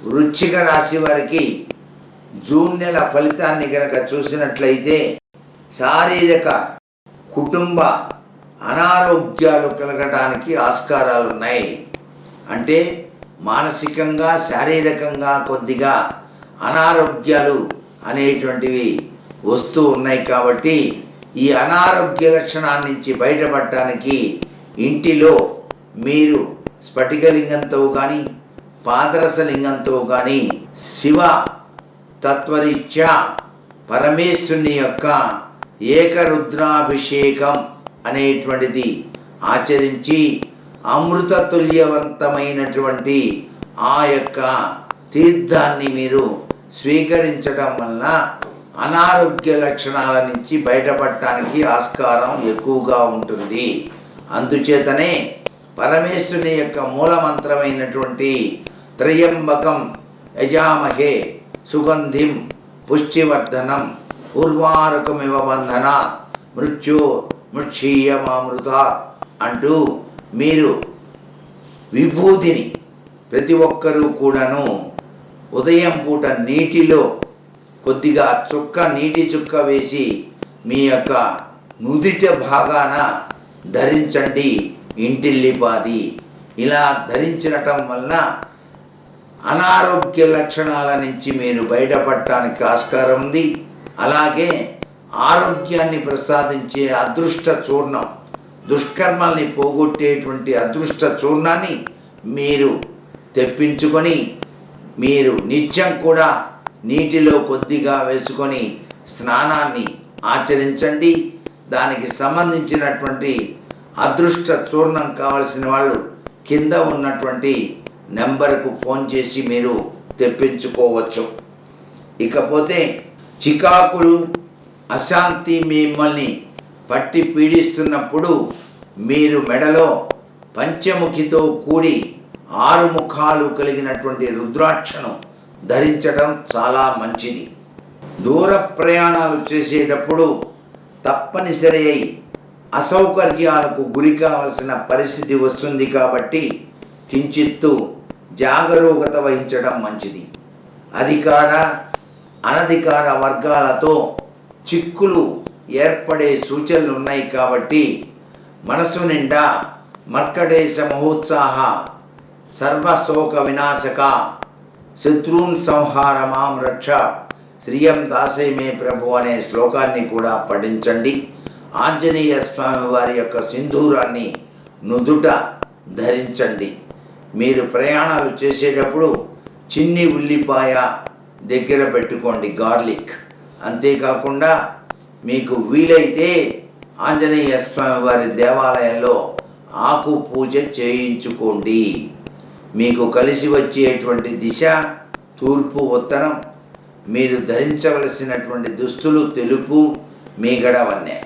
వృశ్చిక రాశి వారికి జూన్ నెల ఫలితాన్ని కనుక చూసినట్లయితే శారీరక కుటుంబ అనారోగ్యాలు కలగటానికి ఆస్కారాలు ఉన్నాయి. అంటే మానసికంగా శారీరకంగా కొద్దిగా అనారోగ్యాలు అనేటువంటివి వస్తూ ఉన్నాయి కాబట్టి ఈ అనారోగ్య లక్షణాల నుంచి బయటపడటానికి ఇంటిలో మీరు స్ఫటికలింగంతో కానీ పాదరసలింగంతో కానీ శివ తత్వరీత్యా పరమేశ్వరుని యొక్క ఏకరుద్రాభిషేకం అనేటువంటిది ఆచరించి అమృతతుల్యవంతమైనటువంటి ఆ యొక్క తీర్థాన్ని మీరు స్వీకరించడం వల్ల అనారోగ్య లక్షణాల నుంచి బయటపడటానికి ఆస్కారం ఎక్కువగా ఉంటుంది. అందుచేతనే పరమేశ్వరుని యొక్క మూలమంత్రమైనటువంటి త్రయంబకం యజామహే సుగంధిం పుష్టివర్ధనం ఉర్వారకమివ బంధన మృత్యు మృక్షీయమామృత అంటూ మీరు విభూతిని ప్రతి ఒక్కరూ కూడాను ఉదయం పూట నీటిలో కొద్దిగా చుక్క నీటి చుక్క వేసి మీ యొక్క నుదిట భాగాన ధరించండి ఇంటిల్లిపాది. ఇలా ధరించటం వల్ల అనారోగ్య లక్షణాల నుంచి మీరు బయటపడటానికి ఆస్కారం ఉంది. అలాగే ఆరోగ్యాన్ని ప్రసాదించే అదృష్ట చూర్ణం దుష్కర్మల్ని పోగొట్టేటువంటి అదృష్ట చూర్ణాన్ని మీరు తెప్పించుకొని మీరు నిత్యం కూడా నీటిలో కొద్దిగా వేసుకొని స్నానాన్ని ఆచరించండి. దానికి సంబంధించినటువంటి అదృష్ట చూర్ణం కావలసిన వాళ్ళు కింద ఉన్నటువంటి నెంబర్కు ఫోన్ చేసి మీరు తెప్పించుకోవచ్చు. ఇకపోతే చికాకులు అశాంతి మిమ్మల్ని పట్టి పీడిస్తున్నప్పుడు మీరు మెడలో పంచముఖితో కూడి ఆరు ముఖాలు కలిగినటువంటి రుద్రాక్షను ధరించడం చాలా మంచిది. దూర ప్రయాణాలు చేసేటప్పుడు తప్పనిసరి అయి అసౌకర్యాలకు గురి కావలసిన పరిస్థితి వస్తుంది కాబట్టి కించిత్తు జాగరూకత వహించడం మంచిది. అధికార అనధికార వర్గాలతో చిక్కులు ఏర్పడే సూచనలు ఉన్నాయి కాబట్టి మనసు నిండా మర్కటేశ మహోత్సాహ సర్వశోక వినాశక శత్రున్ సంహార మాం రక్ష శ్రీయం దాసే మే ప్రభు అనే శ్లోకాన్ని కూడా పఠించండి. ఆంజనేయ స్వామి వారి యొక్క సింధూరాన్ని నుదుట ధరించండి. మీరు ప్రయాణాలు చేసేటప్పుడు చిన్ని ఉల్లిపాయ దగ్గర పెట్టుకోండి గార్లిక్. అంతేకాకుండా మీకు వీలైతే ఆంజనేయ స్వామి వారి దేవాలయంలో ఆకు పూజ చేయించుకోండి. మీకు కలిసి వచ్చేటువంటి దిశ తూర్పు ఉత్తరం మీరు ధరించవలసినటువంటి దుస్తులు తెలుపు మీగడ గడవన్నే.